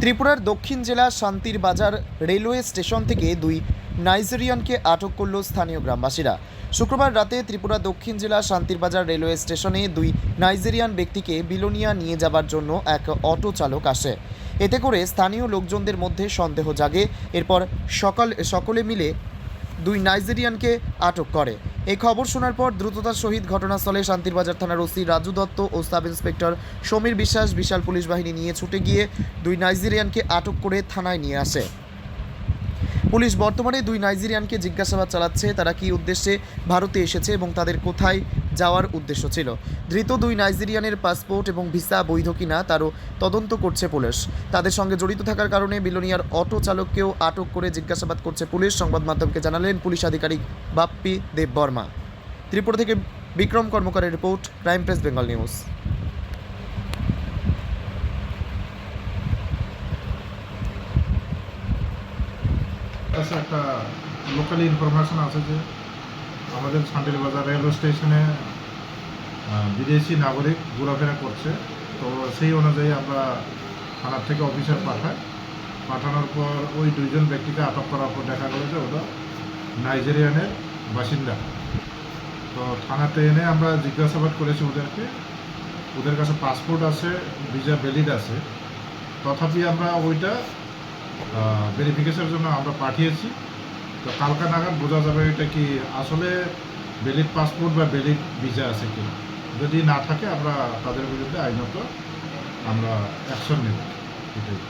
ত্রিপুরার দক্ষিণ জেলা শান্তির বাজার রেলওয়ে স্টেশন থেকে দুই নাইজেরিয়ানকে আটক করল স্থানীয় গ্রামবাসীরা। শুক্রবার রাতে ত্রিপুরা দক্ষিণ জেলা শান্তির বাজার রেলওয়ে স্টেশনে দুই নাইজেরিয়ান ব্যক্তিকে বিলোনিয়া নিয়ে যাবার জন্য এক অটো চালক আসে। এতে করে স্থানীয় লোকজনদের মধ্যে সন্দেহ জাগে। এরপর সকাল সকলে মিলে দুই নাইজেরিয়ানকে আটক করে। এই খবর শোনার পর দ্রুততার সহিত ঘটনাস্থলে শান্তিরবাজার থানার ওসি রাজু দত্ত ও সাব ইন্সপেক্টর সমীর বিশ্বাস বিশাল পুলিশ বাহিনী নিয়ে ছুটে গিয়ে দুই নাইজেরিয়ানকে আটক করে থানায় নিয়ে আসে। পুলিশ বর্তমানে দুই নাইজেরিয়ানকে জিজ্ঞাসাবাদ চালাচ্ছে, তারা কী উদ্দেশ্যে ভারতে এসেছে এবং তাদের কোথায় যাওয়ার উদ্দেশ্য ছিল। ধৃত দুই নাইজেরিয়ানের পাসপোর্ট এবং ভিসা বৈধ কিনা তারও তদন্ত করছে পুলিশ। তাদের সঙ্গে জড়িত থাকার কারণে বিলোনিয়ার অটো চালককেও আটক করে জিজ্ঞাসাবাদ করছে পুলিশ। সংবাদ মাধ্যমকে জানালেন পুলিশ আধিকারিক বাপ্পি দেব বর্মা ত্রিপুরা থেকে Bikram কর্মকারের report, crime press, Bengal news. কাছে একটা লোকালি ইনফরমেশন আছে যে আমাদের ছান্ডিল বাজার রেলওয়ে স্টেশনে বিদেশি নাগরিক ঘোরাফেরা করছে। তো সেই অনুযায়ী আমরা থানার থেকে অফিসার পাঠাই। পাঠানোর পর ওই দুইজন ব্যক্তিকে আটক করার পর দেখা গেল যে ওরা নাইজেরিয়ানের বাসিন্দা। তো থানাতে এনে আমরা জিজ্ঞাসাবাদ করেছি ওদেরকে। ওদের কাছে পাসপোর্ট আছে, ভিসা ভ্যালিড আছে। তথাপি আমরা ওইটা ভেরিফিকেশনের জন্য আমরা পাঠিয়েছি। তো কালকা নাগাদ বোঝা যাবে এটা কি আসলে ভ্যালিড পাসপোর্ট বা ভ্যালিড ভিসা আছে কি যদি না থাকে, আমরা তাদের বিরুদ্ধে আইনত আমরা অ্যাকশন নেব। এটাই।